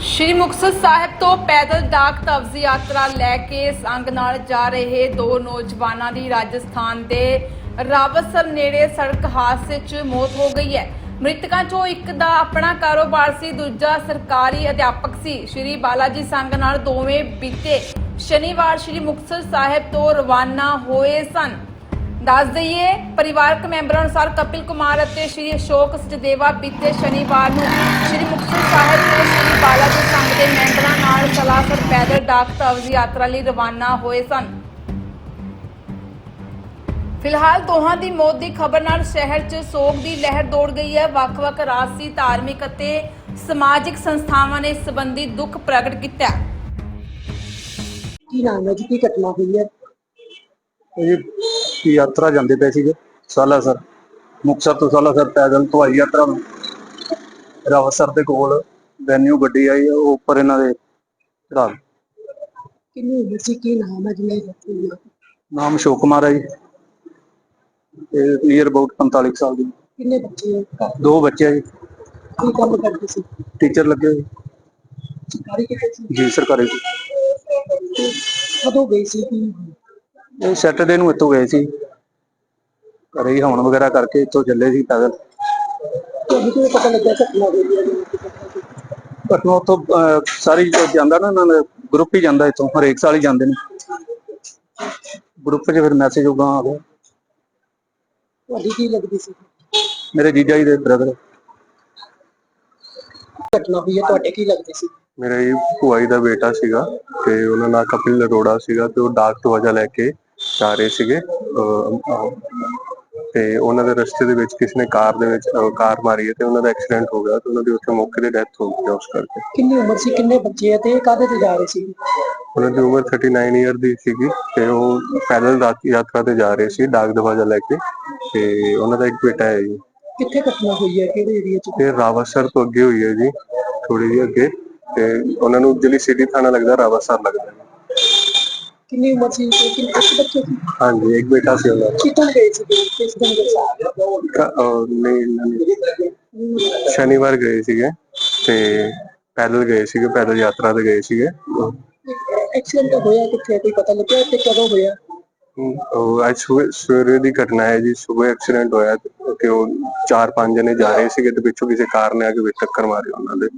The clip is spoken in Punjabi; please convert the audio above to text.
ਸ਼੍ਰੀ ਮੁਕਤਸਰ ਸਾਹਿਬ ਤੋਂ ਪੈਦਲ ਡਾਕ ਤਵਜ਼ ਯਾਤਰਾ ਲੈ ਕੇ ਸੰਗ ਨਾਲ ਜਾ ਰਹੇ ਦੋ ਨੌਜਵਾਨਾਂ ਦੀ ਰਾਜਸਥਾਨ ਦੇ ਰਾਵਤਸਰ ਨੇੜੇ ਸੜਕ ਹਾਦਸੇ 'ਚ ਮੌਤ ਹੋ ਗਈ ਹੈ। ਮ੍ਰਿਤਕਾਂ 'ਚੋਂ ਇੱਕ ਦਾ ਆਪਣਾ ਕਾਰੋਬਾਰ ਸੀ, ਦੂਜਾ ਸਰਕਾਰੀ ਅਧਿਆਪਕ ਸੀ। ਸ਼੍ਰੀ ਬਾਲਾਜੀ ਸੰਗ ਨਾਲ ਦੋਵੇਂ ਬੀਤੇ ਸ਼ਨੀਵਾਰ ਸ਼੍ਰੀ ਮੁਕਤਸਰ ਸਾਹਿਬ ਤੋਂ ਰਵਾਨਾ ਹੋਏ ਸਨ। ਦੱਸ ਦਈਏ ਪਰਿਵਾਰਕ ਮੈਂਬਰਾਂ ਅਨੁਸਾਰ ਕਪਿਲ ਕੁਮਾਰ ਅਤੇ ਸ਼੍ਰੀ ਅਸ਼ੋਕ ਸਚਦੇਵਾ ਬੀਤੇ ਸ਼ਨੀਵਾਰ ਨੂੰ ਸ਼੍ਰੀ ਮੁਕਤਸਰ ਸਾਹਿਬ ਤੋਂ ਸ਼੍ਰੀ ਬਾਲਾਜੀ ਸੰਘ ਦੇ ਮੈਂਬਰਾਂ ਨਾਲ ਸਲਾਸਰ ਪੈਦਲ ਡਾਕ ਤਵਜ਼ ਯਾਤਰਾ ਲਈ ਰਵਾਨਾ ਹੋਏ ਸਨ। ਫਿਲਹਾਲ ਦੋਹਾਂ ਦੀ ਮੌਤ ਦੀ ਖਬਰ ਨਾਲ ਸ਼ਹਿਰ 'ਚ ਸੋਗ ਦੀ ਲਹਿਰ ਦੌੜ ਗਈ ਹੈ। ਵੱਖ-ਵੱਖ ਰਾਜਸੀ ਧਾਰਮਿਕ ਅਤੇ ਸਮਾਜਿਕ ਸੰਸਥਾਵਾਂ ਨੇ ਇਸ ਸੰਬੰਧੀ ਦੁੱਖ ਪ੍ਰਗਟ ਕੀਤਾ ਕੀ ਨਾਮ ਹੈ ਜੀ? ਕੀ ਘਟਨਾ ਹੋਈ ਹੈ? ਇਹ ਯਾਤਰਾ ਜਾਂਦੇ ਪਏ ਸੀਗੇ ਸਾਲਾਸਰ। ਮੁਕਤਸਰ ਤੋਂ ਸਾਲਾਸਰ ਪੈਦਲ ਹਵਾਈ ਯਾਤਰਾ ਨੂੰ। ਰਾਵਸਰ ਦੇ ਕੋਲ ਵੈਨਿਊ ਗੱਡੀ ਆਈ ਉਹ ਉੱਪਰ ਇਹਨਾਂ ਦੇ ਚੜਾ ਕਿੰਨੀ ਉਮਰ ਸੀ? ਕੀ ਨਾਮ ਹੈ ਜਿਹਨੇ ਦਿੱਤੀ ਹੈ? ਨਾਮ ਅਸ਼ੋਕ ਕੁਮਾਰ ਹੈ ਜੀ। ਨੀਅਰ ਅਬਾਊਟ 45 ਸਾਲ ਦੀ। ਕਿੰਨੇ ਬੱਚੇ ਹੈ ਦੋ ਬੱਚੇ ਆ ਜੀ। ਕੀ ਕੰਮ ਕਰਦੇ ਸੀ? ਟੀਚਰ ਲੱਗੇ। ਹੋਏ ਸਰਕਾਰੀ ਕਿਤੇ ਸੀ? ਜੀ ਸਰਕਾਰੀ ਤੇ ਕਦੋਂ ਗਈ ਸੀ? ਇਹ ਸੈਟਰਡੇ ਨੂੰ ਇੱਥੋਂ ਗਏ ਸੀ। ਘਰੇ ਹੀ ਹਵਨ ਵਗੈਰਾ ਕਰਕੇ ਇੱਥੋਂ ਚੱਲੇ ਸੀ ਪੈਦਲ। ਤੁਹਾਨੂੰ ਕਿਵੇਂ ਪਤਾ ਲੱਗਿਆ ਘਟਨਾ ਹੋਈ ਹੈ ਘਟਨਾ ਉੱਥੋਂ ਅਹ, ਸਾਰੀ ਜੋ ਜਾਂਦਾ ਨਾ ਇਹਨਾਂ ਦਾ ਗਰੁੱਪ ਹੀ ਜਾਂਦਾ ਇੱਥੋਂ ਹਰੇਕ ਸਾਲ ਹੀ ਜਾਂਦੇ ਨੇ। ਗਰੁੱਪ 'ਚ ਫਿਰ ਮੈਸੇਜ ਉਗਾ ਆ ਗਿਆ ਤੁਹਾਡੀ ਕੀ ਲੱਗਦੀ ਸੀ? ਮੇਰੇ ਜੀਜਾ ਜੀ ਦੇ ਬ੍ਰਦਰ ਘਟਨਾ ਹੋਈ ਹੈ ਤੁਹਾਡੇ ਕੀ ਲੱਗਦੀ ਸੀ? ਮੇਰਾ ਇਹ ਭੂਆ ਜੀ ਦਾ ਬੇਟਾ ਸੀਗਾ ਤੇ ਉਹਨਾਂ ਨਾਲ ਕਪਿਲ ਅਰੋੜਾ ਸੀਗਾ ਤੇ ਉਹ ਡਾਕ ਤੋਂ ਵਜਾ ਲੈ ਕੇ ਜਾ ਰਹੇ ਸੀਗੇ। ਅਹ, ਅਹ, ਤੇ ਉਹਨਾਂ ਦੇ ਰਸਤੇ ਦੇ ਵਿੱਚ ਕਿਸੇ ਨੇ ਕਾਰ ਦੇ ਵਿੱਚ ਅਹ, ਕਾਰ ਮਾਰੀ ਹੈ ਤੇ ਉਹਨਾਂ ਦਾ ਐਕਸੀਡੈਂਟ ਹੋ ਗਿਆ ਤੇ ਉਹਨਾਂ ਦੀ ਉੱਥੇ ਮੌਕੇ ਤੇ ਡੈਥ ਹੋ ਗਈ ਉਸ ਕਰਕੇ। ਕਿੰਨੀ ਉਮਰ ਸੀ? ਕਿੰਨੇ ਬੱਚੇ ਤੇ ਇਹ ਕਾਹਦੇ ਤੇ ਜਾ ਰਹੇ ਸੀ? ਉਹਨਾਂ ਦੀ ਉਮਰ 39 ਇਅਰ ਦੀ ਸੀਗੀ ਤੇ ਉਹ ਪੈਦਲ ਰਾਤ ਯਾਤਰਾ ਤੇ ਜਾ ਰਹੇ ਸੀ ਡਾਕ ਦਵਾਜਾ ਲੈ ਕੇ ਤੇ ਉਹਨਾਂ ਦਾ ਇੱਕ ਬੇਟਾ ਹੈ ਜੀ। ਕਿੱਥੇ ਘਟਨਾ ਹੋਈ ਹੈ? ਕਿਹੜੇ ਏਰੀਆ 'ਚ? ਤੇ ਰਾਵਸਰ ਤੋਂ ਅੱਗੇ ਹੋਈ ਹੈ ਜੀ ਥੋੜੀ ਜਿਹੀ ਅੱਗੇ ਤੇ ਉਹਨਾਂ ਨੂੰ ਜਿਹੜੀ ਸਿਟੀ ਥਾਣਾ ਲੱਗਦਾ ਰਾਵਸਰ ਲੱਗਦਾ। ਕਿੰਨੀ ਉਮਰ ਸੀ? ਤੇ ਕਿੰਨੇ ਇੱਕ ਬੱਚੇ ਸੀ? ਹਾਂਜੀ ਇੱਕ ਬੇਟਾ ਸੀ ਉਹਨਾਂ ਦਾ ਕਿਤੋਂ ਗਏ ਸੀ ਕਿਸ ਦਿਨ ਗਏ ਸੀ? ਕ- ਨਹੀਂ ਇਹਨਾਂ ਨੇ ਸ਼ਨੀਵਾਰ ਗਏ ਸੀਗੇ ਤੇ ਪੈਦਲ ਗਏ ਸੀਗੇ ਪੈਦਲ ਯਾਤਰਾ ਤੇ ਗਏ ਸੀਗੇ। ਐਕਸੀਡੈਂਟ ਹੋਇਆ ਕਿੱਥੇ ਕੋਈ ਪਤਾ ਲੱਗਿਆ ਤੇ ਕਦੋਂ ਹੋਇਆ? ਹਮ, ਉਹ ਅੱਜ ਸਵੇਰੇ ਸਵੇਰੇ ਦੀ ਘਟਨਾ ਹੈ ਜੀ ਸਵੇਰੇ ਐਕਸੀਡੈਂਟ ਹੋਇਆ ਤੇ ਤੇ ਉਹ ਚਾਰ ਪੰਜ ਜਣੇ ਜਾ ਰਹੇ ਸੀਗੇ ਤੇ ਪਿੱਛੋਂ ਕਿਸੇ ਕਾਰ ਨੇ ਆ ਕੇ ਵਿੱਚ ਟੱਕਰ ਮਾਰੀ ਉਹਨਾਂ ਦੇ।